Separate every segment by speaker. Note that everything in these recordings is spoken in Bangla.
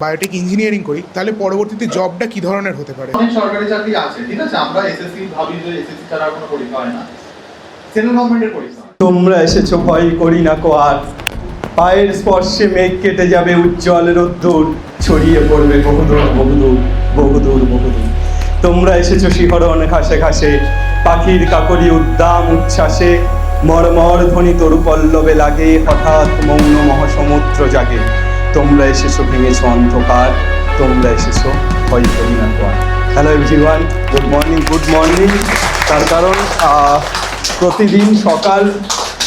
Speaker 1: বায়োটেক ইঞ্জিনিয়ারিং করি তাহলে পরবর্তীতে জবটা কি ধরনের হতে পারে?
Speaker 2: অনেক সরকারি চাকরি আছে ঠিক আছে? আমরা এসএসসি ভাবি যে এসএসসি ছাড়া কোনো পরীক্ষা হয় না। সেন্ট্রাল গভর্নমেন্টের পরীক্ষা
Speaker 3: তোমরা এসেছ ভয় করি না কো আর। পায়ের স্পর্শে মেঘ কেটে যাবে উজ্জ্বল রোদ্দুর ছড়িয়ে পড়বে বহুদূর বহুদূর বহুদূর বহুদূর। তোমরা এসেছ শিহরণ ঘাসে ঘাসে পাখির কাকরি উদ্দাম উচ্ছ্বাসে মরমর ধ্বনি তরু পল্লবে লাগে হঠাৎ মৌন মহাসমুদ্র জাগে। তোমরা এসেছ ভেঙেছো অন্ধকার, তোমরা এসেছ hello everyone good morning good morning তার কারণ প্রতিদিন সকাল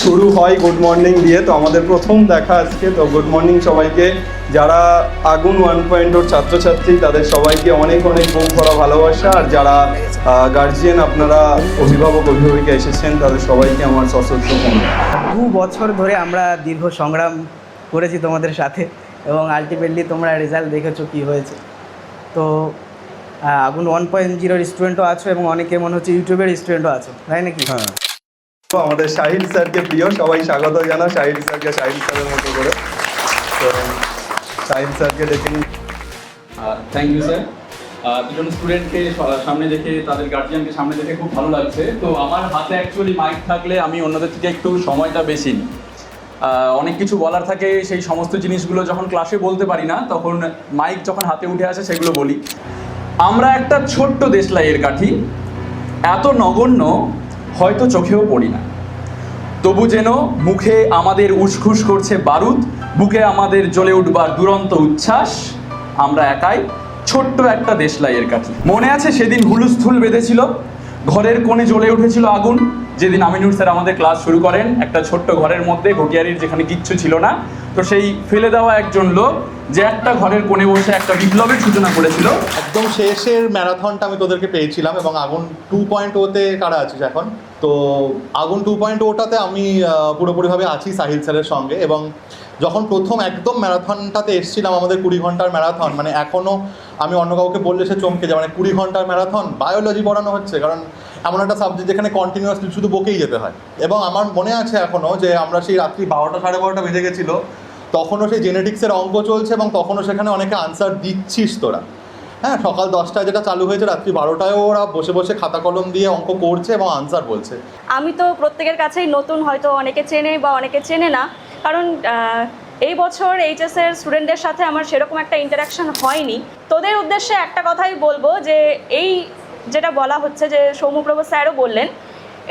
Speaker 3: শুরু হয় গুড মর্নিং দিয়ে। তো আমাদের প্রথম দেখা আজকে, তো গুড মর্নিং সবাইকে। যারা আগুন ওয়ান পয়েন্ট ওর ছাত্রছাত্রী, তাদের সবাইকে অনেক অনেক বুক করা ভালোবাসা। আর যারা গার্জিয়ান আপনারা অভিভাবক, অভিভাবিকা এসেছেন, তাদের সবাইকে আমার সশস্ত্র
Speaker 4: দু বছর ধরে আমরা দীর্ঘ সংগ্রাম করেছি তোমাদের সাথে। এবং আলটিমেটলি তোমরা রেজাল্ট দেখেছ কি হয়েছে। তো আগুন ওয়ান পয়েন্ট জিরোর স্টুডেন্টও আছো এবং অনেকে মনে হচ্ছে ইউটিউবের স্টুডেন্টও আছো তাই নাকি?
Speaker 3: হ্যাঁ। তো আমাদের শাহিদ স্যারকে প্রিয় সবাই স্বাগত জানা শাহিদ স্যারকে শাহিদ স্যারের মতো করে। তো শাহিদ স্যারকে নিই।
Speaker 5: থ্যাংক ইউ স্যার দুজন স্টুডেন্টকে সামনে দেখে তাদের গার্জিয়ানকে সামনে দেখে খুব ভালো লাগছে। তো আমার হাতে অ্যাকচুয়ালি মাইক থাকলে আমি অন্যদের থেকে একটু সময়টা বেশি নিই। অনেক কিছু বলার থাকে, সেই সমস্ত জিনিসগুলো যখন ক্লাসে বলতে পারি না, তখন মাইক যখন হাতে উঠে আসে, সেগুলো বলি। আমরা একটা ছোট্ট দেশলাইয়ের কাঠি, এত নগণ্য, হয়তো চোখেও পড়ি না। তবু যেন মুখে আমাদের উসখুস করছে বারুদ, বুকে আমাদের জ্বলে উঠবার দুরন্ত উচ্ছ্বাস, আমরা একাই ছোট্ট একটা দেশলাইয়ের কাঠি। মনে আছে সেদিন হুলুস্থুল বেঁধেছিল, ঘরের কোণে জ্বলে উঠেছিল আগুন যেদিন আমিনুর স্যার আমাদের ক্লাস শুরু করেন, একটা ছোট্ট ঘরের মধ্যে, ঘটিয়ারির যেখানে কিচ্ছু ছিল না, তো সেই ফেলে দেওয়া একজন লোক যে একটা ঘরের কোণে বসে একটা বিপ্লবের সূচনা করেছিল।
Speaker 2: একদম শেষের ম্যারাথনটা আমি তোদেরকে পেয়েছিলাম এবং আগুন টু পয়েন্ট ওতে কারা আছিস এখন? তো আগুন টু পয়েন্ট ওটাতে আমি পুরোপুরিভাবে আছি সাহিল স্যারের সঙ্গে এবং যখন প্রথম একদম ম্যারাথনটাতে এসেছিলাম আমাদের কুড়ি ঘণ্টার ম্যারাথন মানে এখনও আমি অন্য কাউকে বললে সে চমকে যায় মানে কুড়ি ঘণ্টার ম্যারাথন বায়োলজি পড়ানো হচ্ছে, কারণ এমন একটা সাবজেক্ট যেখানে কন্টিনিউয়াসলি শুধু বকেই যেতে হয়। এবং আমার মনে আছে এখনও যে আমরা সেই রাত্রি বারোটা, সাড়ে বারোটা বেজে গেছিল, তখনও সেই জেনেটিক্সের অঙ্ক চলছে এবং তখনও সেখানে অনেকে আনসার দিচ্ছিস তোরা। হ্যাঁ সকাল দশটায় যেটা চালু হয়েছে, রাত্রি বারোটায় ওরা বসে বসে খাতা কলম দিয়ে অঙ্ক করছে এবং আনসার বলছে।
Speaker 6: আমি তো প্রত্যেকের কাছেই নতুন, হয়তো অনেকে চেনে বা অনেকে চেনে না, কারণ এই বছর এইচএসের স্টুডেন্টদের সাথে আমার সেরকম একটা ইন্টারাকশন হয়নি। তোদের উদ্দেশ্যে একটা কথাই বলব যে এই যেটা বলা হচ্ছে যে সৌম্যপ্রভ স্যারও বললেন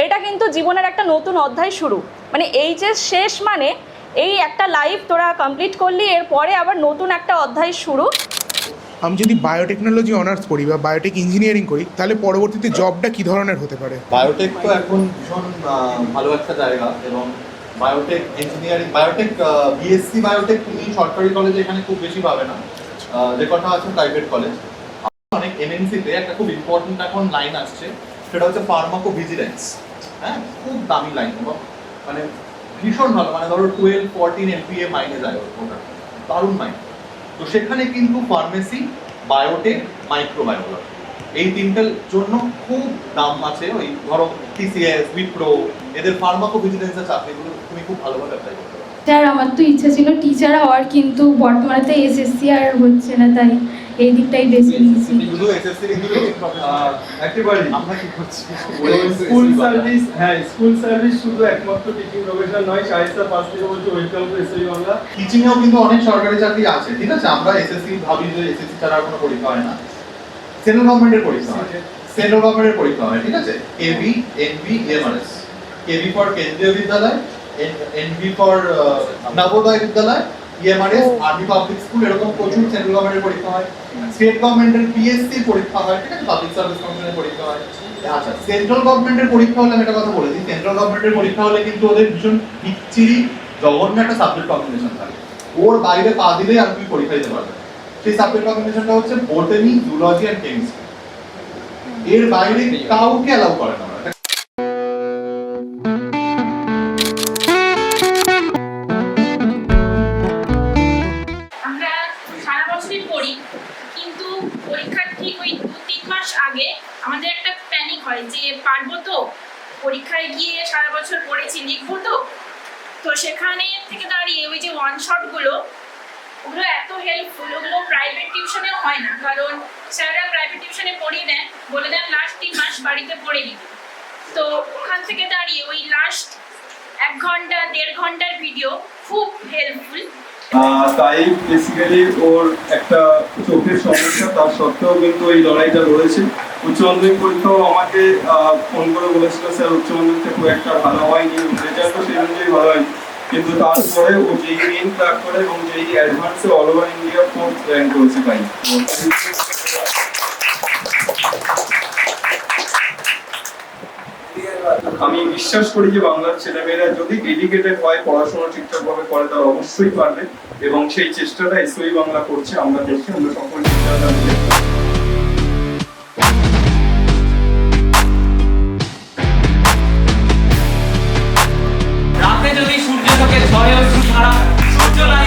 Speaker 6: এটা কিন্তু জীবনের একটা নতুন অধ্যায় শুরু। মানে এই যে শেষ মানে এই একটা লাইফ তোরা কমপ্লিট করলি এরপরে আবার নতুন একটা অধ্যায় শুরু।
Speaker 1: আমি যদি বায়োটেকনোলজি অনার্স করি বা বায়োটেক ইঞ্জিনিয়ারিং করি তাহলে পরবর্তীতে জবটা কি ধরনের হতে পারে?
Speaker 2: বায়োটেক তো এখন ভীষণ ভালো একটা জায়গা এবং biotech engineering biotech BSc biotech তুমি সরকারি কলেজে এখানে খুব বেশি পাবে না। যে কটা আছে প্রাইভেট কলেজ এমএনসিতে একটা খুব ইম্পর্টেন্ট এখন লাইন আসছে, সেটা হচ্ছে ফার্মাকো ভিজিলেন্স হ্যাঁ? খুব দামি লাইন মানে ভীষণ ভালো। মানে ধরো টুয়েলভ ফোরটিন এমপিএ মাইনে যায় দারুণ মাইনে তো সেখানে কিন্তু ফার্মেসি বায়োটেক মাইক্রোবায়োলজি এই তিনটার জন্য খুব দাম আছে ওই ধরো টিসিএস উইপ্রো এদের ফার্মাকো ভিজিলেন্সের চাকরিগুলো তুমি খুব ভালোভাবে অ্যাপ্লাই করতে পারো।
Speaker 7: স্যার আমার তো ইচ্ছা ছিল টিচার হওয়ার, কিন্তু বর্তমানে তো এসএসসি আর হচ্ছে না, তাই এই দিকটাই বেছে নিয়েছি
Speaker 2: শুধু এসএসসি কিন্তু
Speaker 8: একেবারেই।
Speaker 2: আমরা কি করছি?
Speaker 8: স্কুল সার্ভিস হ্যাঁ স্কুল সার্ভিস শুধু একমাত্র টিচিং প্রফেশন নয় সাহিত্যা পাঁচ থেকে বলছে welcome to SI Bangla.
Speaker 2: Teaching এও কিন্তু অনেক সরকারি চাকরি আছে ঠিক আছে? আমরা এসএসসি ভাবি যে এসএসসি ছাড়া আর কোনো পরীক্ষা হয় না। সেন্ট্রাল গভর্নমেন্টের পরীক্ষা হয়। সেন্ট্রাল গভর্নমেন্টের পরীক্ষা হয় ঠিক আছে? KB NB MRS KB for Kendriya Vidyalaya NB for Navodaya বিদ্যালয় ইএমআরএস আর্মি পাবলিক স্কুল এরকম প্রচুর সেন্ট্রাল গভর্নমেন্টের পরীক্ষা হয়। স্টেট গভর্নমেন্টের পিএসসি পরীক্ষা হয়, ঠিক আছে? পাবলিক সার্ভিস কমিশনের পরীক্ষা হয়। আচ্ছা সেন্ট্রাল গভর্নমেন্টের পরীক্ষা হলে আমি একটা কথা বলেছি সেন্ট্রাল গভর্নমেন্টের পরীক্ষা হলে কিন্তু ওদের ভীষণ বিচ্ছিরি জঘন্য একটা সাবজেক্ট কম্বিনেশন থাকে। ওর বাইরে পা দিলেই আর তুমি পরীক্ষা দিতে পারবে? সেই সাবজেক্ট কম্বিনেশনটা হচ্ছে বোটানি জুলজি অ্যান্ড কেমিস্ট্রি এর বাইরে কাউকে অ্যালাউ করে না।
Speaker 9: আমরা সারা বছরই পড়ি। কিন্তু পরীক্ষার ঠিক ওই দু তিন মাস আগে আমাদের একটা প্যানিক হয় যে পারব তো? পরীক্ষায় গিয়ে সারা বছর পড়েছি, লিখব তো? তো সেখানে থেকে দাঁড়িয়ে ওই যে ওয়ান শটগুলো ওগুলো এত হেল্পফুল ওগুলো প্রাইভেট টিউশনেও হয় না। কারণ স্যাররা প্রাইভেট টিউশনে পড়িয়ে দেন, বলে দেন লাস্ট তিন মাস বাড়িতে পড়ে নিতে তো ওখান থেকে দাঁড়িয়ে ওই লাস্ট এক ঘণ্টা, দেড় ঘণ্টার ভিডিও খুব হেল্পফুল
Speaker 3: তাই বেসিক্যালি ওর একটা চোখের সমস্যা, তার সত্ত্বেও কিন্তু এই লড়াইটা লড়েছে। উচ্চ মাধ্যমিক পরীক্ষাও আমাকে ফোন করে বলেছিল, স্যার, উচ্চ মাধ্যমিকটা খুব একটা ভালো হয়নি রেজাল্টও সেই অনুযায়ী ভালো হয়নি। কিন্তু তারপরে ও যেই মেন ক্লাক করে এবং যেই অ্যাডভান্সে all over India fourth rank করেছে তাই। আমি বিশ্বাস করি যে বাংলার ছেলেমেয়েরা যদি ডেডিকেটেড হয়, পড়াশোনা ঠিকঠাকভাবে করে, তারা অবশ্যই পারবে। এবং সেই চেষ্টাটা এসওই বাংলা করছে, আমরা করছি আমরা সকল মিলে
Speaker 10: যদি সূর্য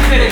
Speaker 10: ফেরে